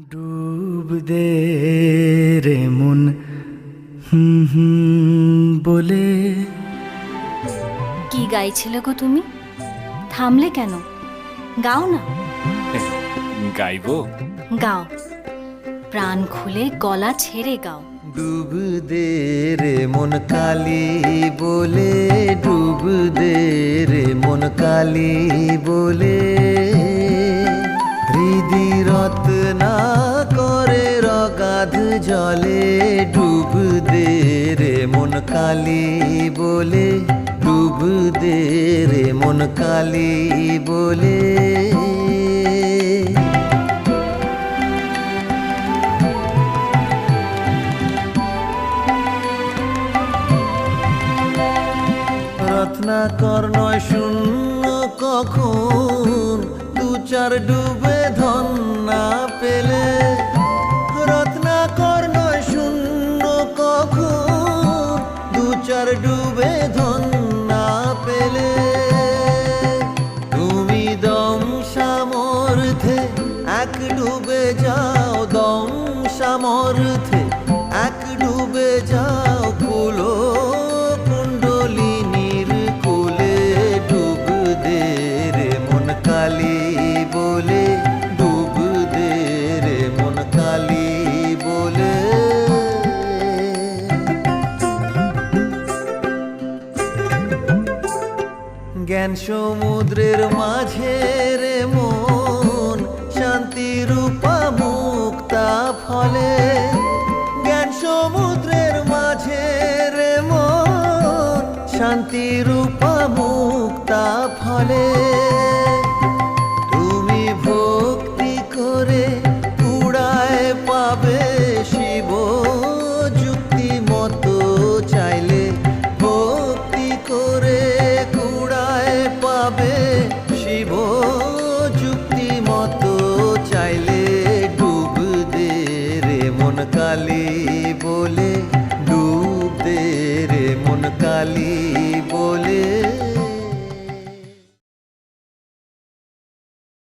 ডুব দে রে মন হুম হুম বলে কি গাইছিলে গো তুমি? থামলে কেন? গাও না। গাইবো? গাও। প্রাণ খুলে গলা ছেড়ে গাও। ডুব দে রে মন কালি বলে। ডুব দে রে মন কালি বলে। জলে ডুব দে রে মন কালি বলে, ডুব দে রে মন কালি বলে। রত্নাকর নয় শূন্য কখন, দু চার ডুবে চার ডুবে ধন না পেলে। তুমি দম সামর্থে এক ডুবে যাও দম সামর্থে জ্ঞান সমুদ্রের মাঝে রে মন, শান্তি রূপা মুক্তা ফলে। জ্ঞান সমুদ্রের মাঝে রে মন, শান্তি রূপা মুক্তা ফলে।